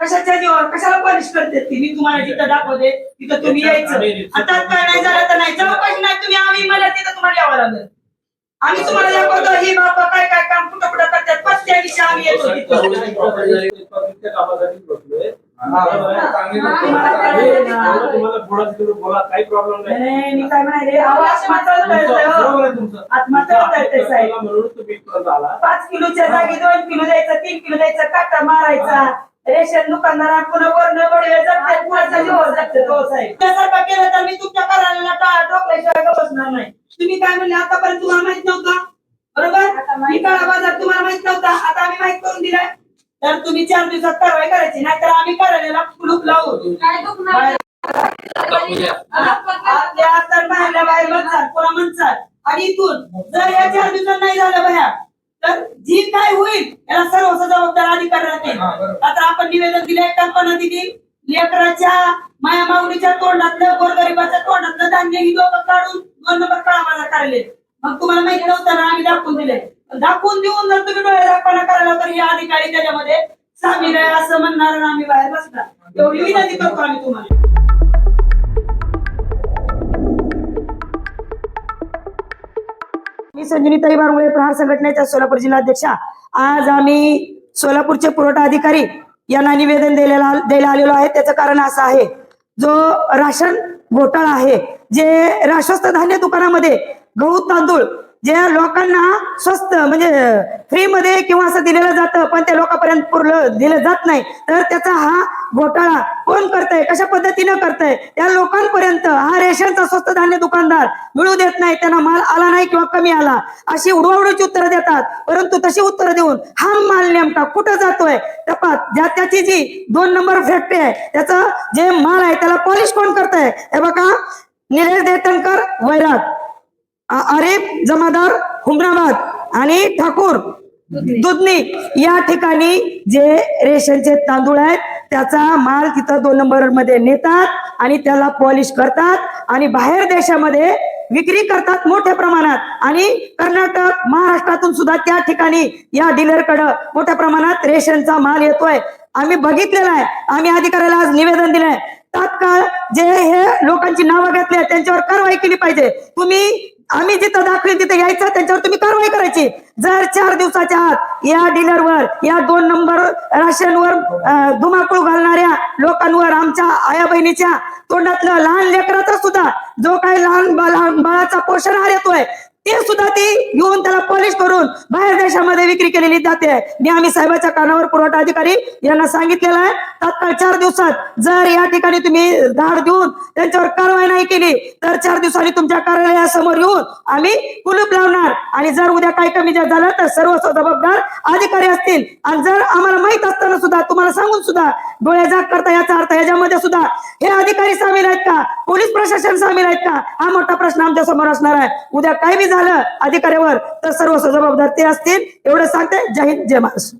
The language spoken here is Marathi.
कशाच्या कशाला पनिश करते ती? मी तुम्हाला तिथं दाखवते तिथं तुम्ही यायचं. आता काय नाही झालं तर नाही. जवळपास नाही तुम्ही आम्ही मला तिथं तुम्हाला यावं लागेल. आम्ही तुम्हाला दाखवतो ही बाबा काय काय काम कुठं कुठं करतात पाच त्या आम्ही येतो काही प्रॉब्लेम नाही. नाही, मी काय म्हणाले हो. साहेब. पाच किलोच्या जागी दोन किलो द्यायचं तीन किलो द्यायचं काटा मारायचा. रेशन दुकानदारा पुन्हा वर्ण बडवे जगतात कुणाचा जीवावर जगतात हो साहेब त्यासारखं केलं तर मी तुमच्या करायला टाळ टोकल्याशिवाय बसणार नाही. तुम्ही काय म्हणले आतापर्यंत तुम्हाला माहीत नव्हता? बरोबर? मी काळा बाजार तुम्हाला माहीत नव्हता आता आम्ही माहीत करून दिलाय तर तुम्ही चार दिवसात कारवाई करायची नाहीतर आम्ही करायला कुलूप लावू. काय दुखणार? आपल्या तर बाहेरल्या बाहेर म्हणतात कोणा म्हणतात. आणि इथून जर या चार दिवसात नाही झालं बाहेर तर जी काय होईल याला सर्व जबाबदार अधिकारी राहतील. आता आपण निवेदन दिले कल्पना दिली लेकराच्या माया माऊलीच्या तोंडातलं गोरगरिबाच्या तोंडातलं धान्य ही लोक काढून दोन नंबर काळा बाजार काढले मग तुम्हाला माहिती नव्हतं ना आम्ही दाखवून दिले दाखवून देऊन जर तुम्ही डोळे दाखवणा करायला तर हे अधिकारी त्याच्यामध्ये सामील आहे असं म्हणणार आम्ही बाहेर बसणार. एवढी विनंती करतो आम्ही तुम्हाला. मी संजनी ताई बारमुळे प्रहार संघटनेच्या सोलापूर जिल्हाध्यक्षा आज आम्ही सोलापूरचे पुरवठा अधिकारी यांना निवेदन द्यायला द्यायला आलेलो आहे. त्याचं कारण असं आहे जो राशन घोटाळा आहे जे स्वस्त धान्य दुकानामध्ये गहू तांदूळ जे लोकांना स्वस्त म्हणजे फ्री मध्ये किंवा असं दिलेलं जातं पण त्या लोकांपर्यंत पुरलं दिलं जात नाही तर त्याचा हा घोटाळा कोण करताय कशा पद्धतीनं करतंय? त्या लोकांपर्यंत हा रेशनचा स्वस्त धान्य दुकानदार मिळू देत नाही त्यांना माल आला नाही किंवा कमी आला अशी उडवाउडीची उत्तरं देतात. परंतु तशी उत्तरं देऊन हा माल नेमका कुठं जातोय? तपास. ज्या त्याची जी दोन नंबर फॅक्टरी आहे त्याचं जे माल आहे त्याला पॉलिश कोण करताय? हे बघा निलेश देतनकर वैराग अ- जमादार हुमराबाद आणि ठाकूर दुधनी या ठिकाणी जे रेशनचे तांदूळ आहेत त्याचा माल तिथं दोन नंबरमध्ये नेतात आणि त्याला पॉलिश करतात आणि बाहेर देशामध्ये विक्री करतात मोठ्या प्रमाणात. आणि कर्नाटक महाराष्ट्रातून सुद्धा त्या ठिकाणी या डीलरकडं मोठ्या प्रमाणात रेशनचा माल येतोय. आम्ही बघितलेला आहे. आम्ही अधिकाऱ्याला आज निवेदन दिलंय. जे हे लोकांची नावं घातली त्यांच्यावर कारवाई केली पाहिजे. तुम्ही आम्ही जिथं दाखवेल तिथे यायचं त्यांच्यावर तुम्ही कारवाई करायची. जर चार दिवसाच्या आत या डीलरवर या दोन नंबर राशनवर धुमाकूळ घालणाऱ्या लोकांवर आमच्या आया बहिणीच्या तोंडातलं लहान लेकराचा सुद्धा जो काही लहान बाळाचा पोषण आहार येतोय ते सुद्धा ती घेऊन त्याला पॉलिश करून बाहेर देशामध्ये विक्री केलेली जाते. मी आम्ही साहेबाच्या कानावर पुरवठा अधिकारी यांना सांगितलेलं आहे. तात्काळ चार दिवसात जर या ठिकाणी तुम्ही धाड देऊन त्यांच्यावर कारवाई नाही केली तर चार दिवसांनी तुमच्या कार्यालयासमोर येऊन आम्ही कुलूप लावणार. आणि जर उद्या काही कमी जर झालं तर सर्व जबाबदार अधिकारी असतील. आणि जर आम्हाला माहीत असताना सुद्धा तुम्हाला सांगून सुद्धा डोळे जाग करता याचा अर्थ याच्यामध्ये सुद्धा हे अधिकारी सामील आहेत का? पोलीस प्रशासन सामील आहेत का? हा मोठा प्रश्न आमच्यासमोर असणार आहे. उद्या काय बी झालं अधिकाऱ्यावर तर सर्व जबाबदार ते असतील. एवढं सांगते. जय हिंद जय महाराष्ट्र.